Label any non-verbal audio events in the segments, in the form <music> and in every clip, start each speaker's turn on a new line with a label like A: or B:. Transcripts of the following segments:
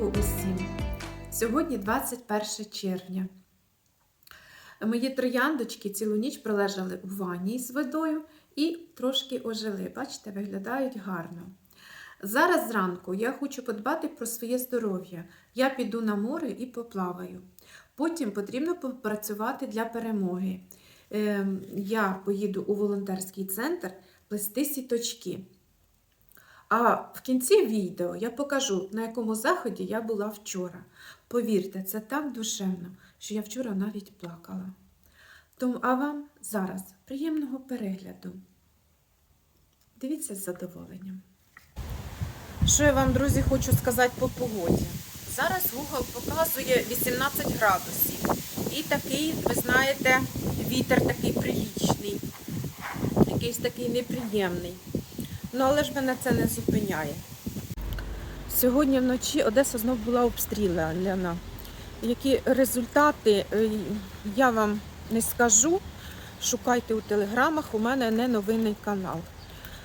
A: ранку усім. Сьогодні 21 червня. Мої трояндочки цілу ніч пролежали у ванні з водою і трошки ожили. Бачите, виглядають гарно. Зараз зранку я хочу подбати про своє здоров'я. Я піду на море і поплаваю. Потім потрібно попрацювати для перемоги. Ем, Я поїду у волонтерський центр плести сіточки. А в кінці відео я покажу, на якому заході я була вчора. Повірте, це так душевно, що я вчора навіть плакала. Тому, а вам зараз приємного перегляду. Дивіться з задоволенням. Що я вам, друзі, хочу сказати по погоді. Зараз Google показує 18 градусів. І такий, ви знаєте, вітер такий прилічний, якийсь такий неприємний. Ну, але ж мене це не зупиняє. Сьогодні вночі Одеса знов була обстріляна. Які результати, е, я вам не скажу. Шукайте у телеграмах, у мене не новинний канал.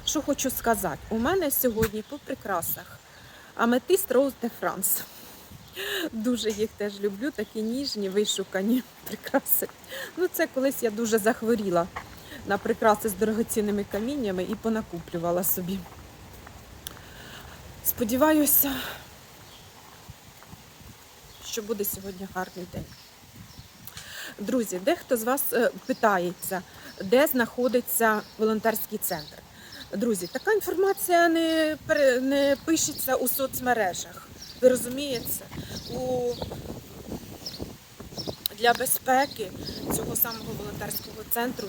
A: Що хочу сказати, у мене сьогодні по прикрасах аметист Rose de France. Дуже їх теж люблю, такі ніжні, вишукані <laughs> прикраси. Ну, це колись я дуже захворіла на прикраси з дорогоцінними каміннями і понакуплювала собі. Сподіваюся, що буде сьогодні гарний день. Друзі, дехто з вас е, питається, де знаходиться волонтерський центр. Друзі, така інформація не, не пишеться у соцмережах. Ви розумієте? У... Для безпеки цього самого волонтерського центру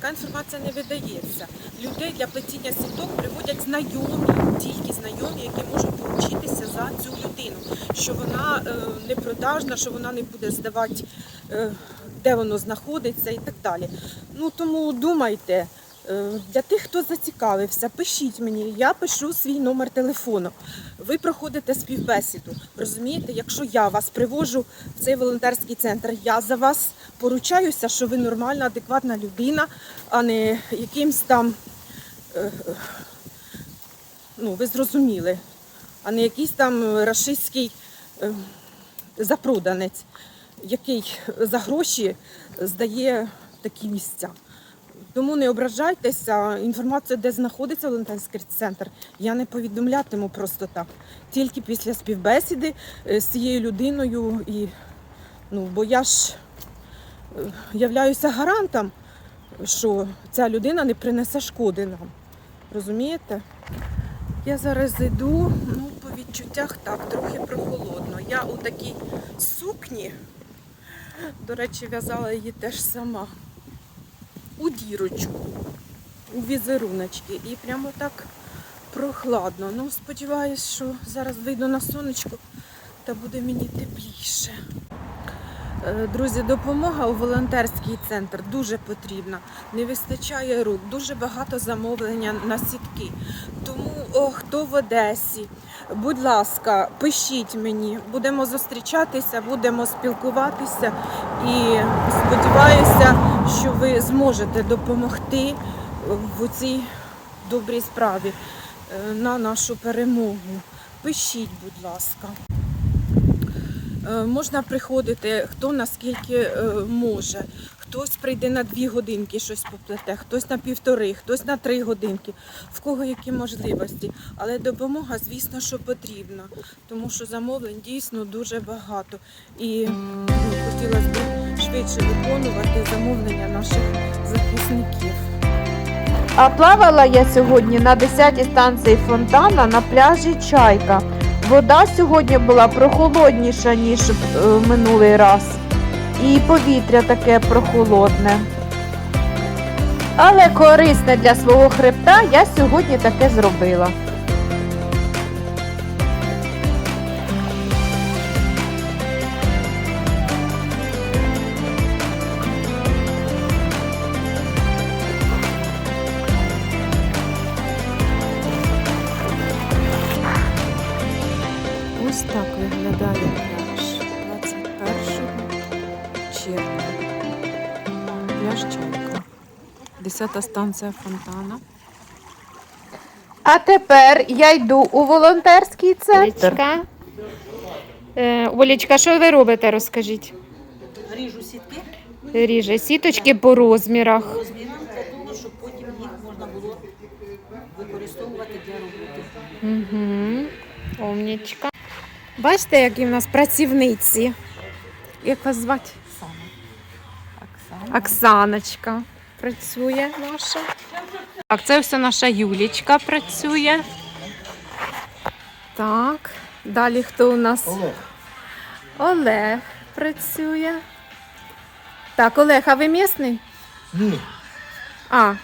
A: така інформація не видається. Людей для плетіння сіток приводять знайомі, тільки знайомі, які можуть поручитися за цю людину, що вона е, не продажна, що вона не буде здавати, е, де воно знаходиться і так далі. Ну тому думайте. Е, Для тих, хто зацікавився, пишіть мені, я пишу свій номер телефону. Ви проходите співбесіду. Розумієте, якщо я вас привожу в цей волонтерський центр, я за вас поручаюся, що ви нормальна, адекватна людина, а не якимсь там, е, е, ну, ви зрозуміли, а не якийсь там рашистський е, запроданець, який за гроші здає такі місця. Тому не ображайтеся, інформацію, де знаходиться волонтерський центр, я не повідомлятиму просто так. Тільки після співбесіди е, з цією людиною. І, ну, бо я ж е, являюся гарантом, що ця людина не принесе шкоди нам. Розумієте? Я зараз йду, ну, по відчуттях так, трохи прохолодно. Я у такій сукні, до речі, в'язала її теж сама у дірочку, у візеруночки. І прямо так прохладно. Ну, сподіваюсь, що зараз вийду на сонечко та буде мені тепліше. Е, Друзі, допомога у волонтерський центр дуже потрібна. Не вистачає рук, дуже багато замовлення на сітки. Тому о, хто в Одесі, будь ласка, пишіть мені, будемо зустрічатися, будемо спілкуватися і сподіваюся, що ви зможете допомогти в цій добрій справі е, на нашу перемогу. Пишіть, будь ласка. Е, Можна приходити, хто наскільки е, може. Хтось прийде на дві годинки, щось поплете, хтось на півтори, хтось на три годинки, в кого які можливості. Але допомога, звісно, що потрібна, тому що замовлень дійсно дуже багато. І ну, хотілося б швидше виконувати замовлення наших захисників.
B: А плавала я сьогодні на 10-й станції фонтана на пляжі Чайка. Вода сьогодні була прохолодніша, ніж е, минулий раз. І повітря таке прохолодне. Але корисне для свого хребта я сьогодні таке зробила.
A: 10 станція фонтана.
B: А тепер я йду у волонтерський центр.
C: Річка.
A: Е, Олічка, що ви робите, розкажіть?
B: Ріжу сітки
A: Ріже сіточки по розмірах.
B: розміром для того, щоб потім їх можна було використовувати для роботи.
A: Угу. Умнічка. Бачите, які в нас працівниці. Як вас звати?
B: Оксана.
A: Оксаночка працює наша. Так, це все наша Юлічка працює. Так, далі хто у нас?
D: Олег,
A: Олег працює. Так, Олег, а ви місний?
D: ні,
A: А,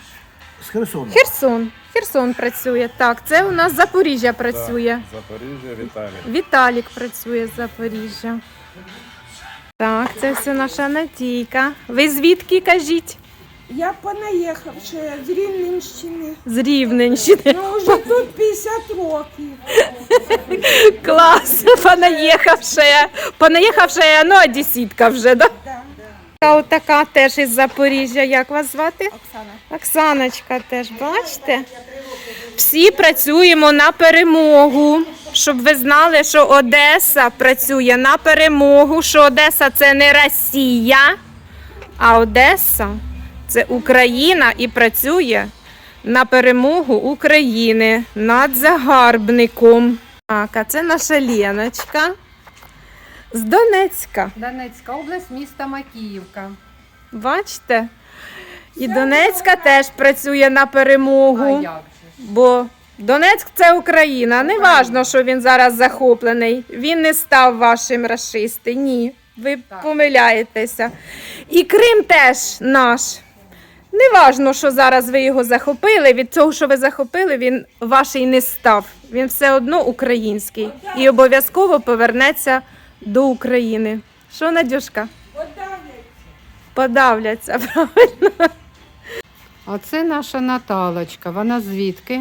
D: з Херсона.
A: Херсон. Херсон працює. Так, це у нас Запоріжжя працює.
E: Запоріжжя, Віталій.
A: Віталік працює з Запоріжжя. Так, це все наша Натійка. Ви звідки кажіть?
F: Я понаїхавши з Рівненщини.
A: З Рівненщини.
F: Ну, вже тут 50 років.
A: Клас, понаїхавши. Понаїхавши, ну, одесітка вже, да?
F: Да.
A: Така теж із Запоріжжя. Як вас звати?
F: Оксана.
A: Оксаночка теж, бачите? Всі працюємо на перемогу. Щоб ви знали, що Одеса працює на перемогу, що Одеса це не Росія, а Одеса це Україна і працює на перемогу України над загарбником. Так, а це наша Леночка з Донецька.
G: Донецька область, місто Макіївка.
A: Бачите? І Донецька теж працює на перемогу.
G: А як же?
A: Бо Донецьк це Україна. Не важно, що він зараз захоплений. Він не став вашим расисти. Ні. Ви
G: Так.
A: помиляєтеся. І Крим теж наш. Не важно, що зараз ви його захопили. Від того, що ви захопили, він ваш і не став. Він все одно український і обов'язково повернеться до України. Що, Надюшка? Подавляться, <laughs> правильно.
G: Оце наша Наталочка. Вона звідки?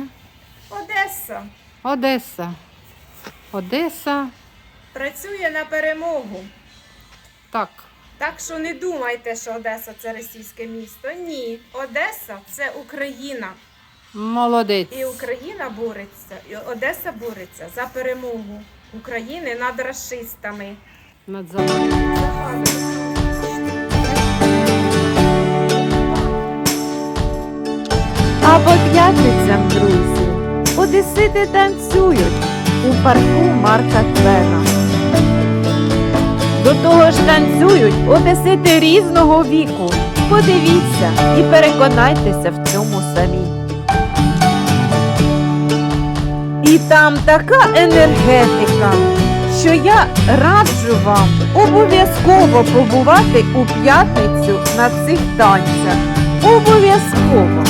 A: Одеса
G: Одеса. Одеса.
A: працює на перемогу.
G: Так.
A: Так що не думайте, що Одеса це російське місто. Ні, Одеса це Україна.
G: Молодець.
A: І Україна бореться, і Одеса бореться за перемогу України над расистами.
G: Над загарбником.
A: А по п'ятницям, друзі, одесити танцюють у парку Марка Твена. До того ж танцюють одесити різного віку. Подивіться і переконайтеся в цьому самі. І там така енергетика, що я раджу вам обов'язково побувати у п'ятницю на цих танцях. Обов'язково.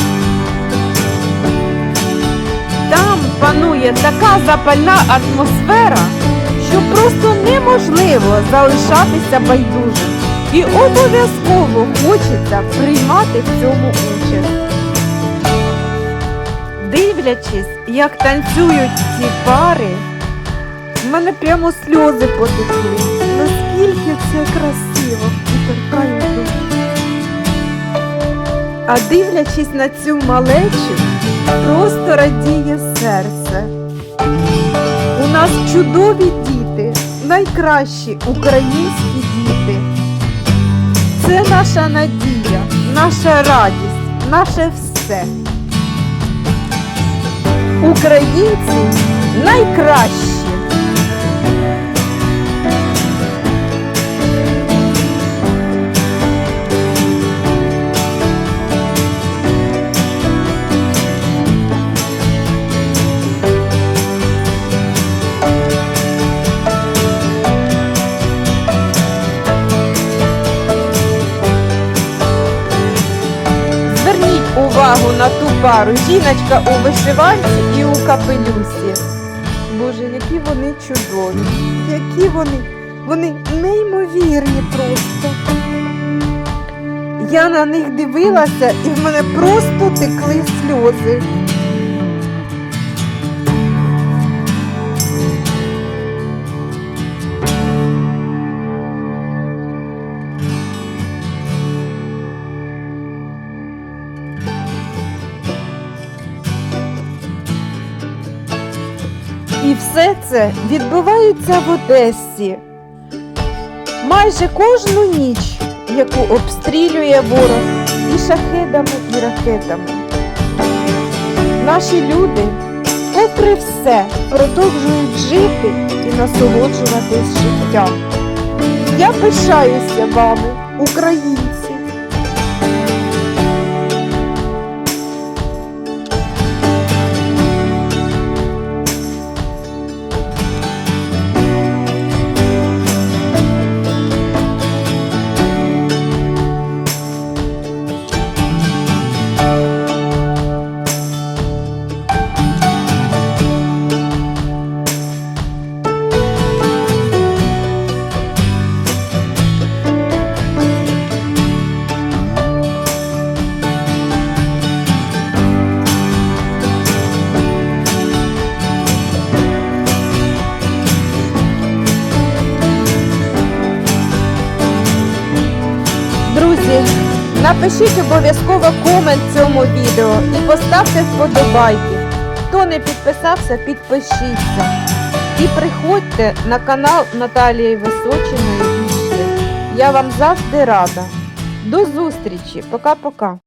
A: Там панує така запальна атмосфера, просто неможливо залишатися байдужим. І обов'язково хочеться приймати в цьому участь. Дивлячись, як танцюють ці пари, в мене прямо сльози потекли. Наскільки це красиво і торкає душі. А дивлячись на цю малечу, просто радіє серце. У нас чудові діти, найкращі українські діти. Це наша надія, наша радість, наше все. Українці найкращі. Пару. Жіночка у вишиванці і у капелюсі. Боже, які вони чудові, які вони, вони неймовірні просто. Я на них дивилася і в мене просто текли сльози. І все це відбувається в Одесі,
B: майже кожну ніч, яку обстрілює ворог і шахедами, і ракетами. Наші люди, попри все, продовжують жити і насолоджуватись життям. Я пишаюся вами, українці. Напишіть обов'язково комент цьому відео і поставте вподобайки. Хто не підписався, підпишіться. І приходьте на канал Наталії Височиної. Я вам завжди рада. До зустрічі. Пока-пока.